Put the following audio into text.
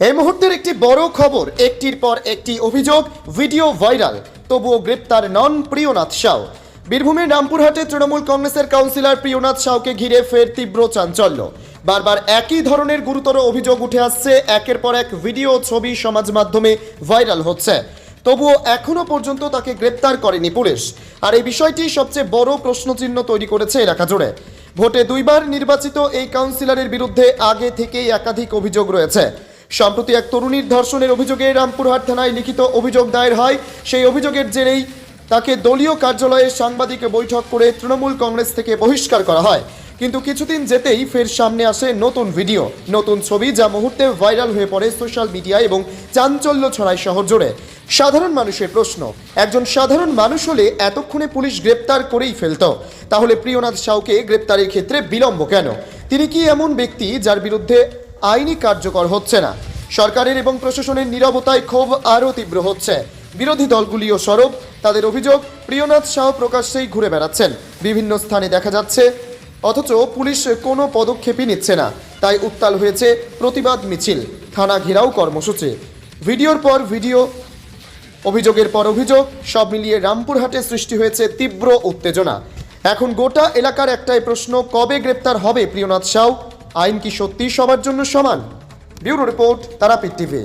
এই মুহূর্তের একটি বড় খবর, একটির পর একটি অভিযোগ, ভিডিও ভাইরাল। তবুও গ্রেপ্তার নন প্রিয়নাথ সাউ। বীরভূমের রামপুরহাটে তৃণমূল কংগ্রেসের কাউন্সিলর প্রিয়নাথ সাউকে ঘিরে ফের তীব্র চাঞ্চল্য। বারবার একই ধরনের গুরুতর অভিযোগ উঠে আসছে, একের পর এক ভিডিও ছবি সমাজ মাধ্যমে ভাইরাল হচ্ছে। তবুও এখনও পর্যন্ত তাকে গ্রেপ্তার করেনি পুলিশ। আর এই বিষয়টি সবচেয়ে বড় প্রশ্নচিহ্ন তৈরি করেছে এলাকা জুড়ে। ভোটে দুইবার নির্বাচিত এই কাউন্সিলরের বিরুদ্ধে আগে থেকেই একাধিক অভিযোগ রয়েছে। সম্প্রতি এক তরুণীর ধর্ষণের অভিযোগে রামপুরহাট থানায় লিখিত অভিযোগ দায়ের হয়। সেই অভিযোগের জেরেই তাকে দলীয় কার্যালয়ে সাংবাদিক বৈঠক করে তৃণমূল কংগ্রেস থেকে বহিষ্কার করা হয়। কিন্তু কিছুদিন যেতেই ফের সামনে আসে নতুন ভিডিও, নতুন ছবি যা মুহূর্তে ভাইরাল হয়ে পড়ে সোশ্যাল মিডিয়ায় এবং চাঞ্চল্য ছড়ায় শহর জুড়ে। সাধারণ মানুষের প্রশ্ন, একজন সাধারণ মানুষ হলে এতক্ষণে পুলিশ গ্রেপ্তার করেই ফেলত? তাহলে প্রিয়নাথ সাউকে গ্রেপ্তারের ক্ষেত্রে বিলম্ব কেন? তিনি কি এমন ব্যক্তি যার বিরুদ্ধে আইনি কার্যকর হচ্ছে না। সরকারের এবং প্রশাসনের নীরবতায় ক্ষোভ আরও তীব্র হচ্ছে। বিরোধী দলগুলিও সরব। তাদের অভিযোগ, প্রিয়নাথ সাউ প্রকাশ্যেই ঘুরে বেড়াচ্ছেন। বিভিন্ন স্থানে দেখা যাচ্ছে, অথচ পুলিশ কোনো পদক্ষেপই নিচ্ছে না। তাই উত্তাল হয়েছে প্রতিবাদ মিছিল, থানা ঘেরাও কর্মসূচি। ভিডিওর পর ভিডিও, অভিযোগের পর অভিযোগ, সব মিলিয়ে রামপুরহাটে সৃষ্টি হয়েছে তীব্র উত্তেজনা। এখন গোটা এলাকার একটাই প্রশ্ন, কবে গ্রেপ্তার হবে প্রিয়নাথ সাউ আইন কি সত্যি সবার জন্য সমান? Bureau report Tarapith TV.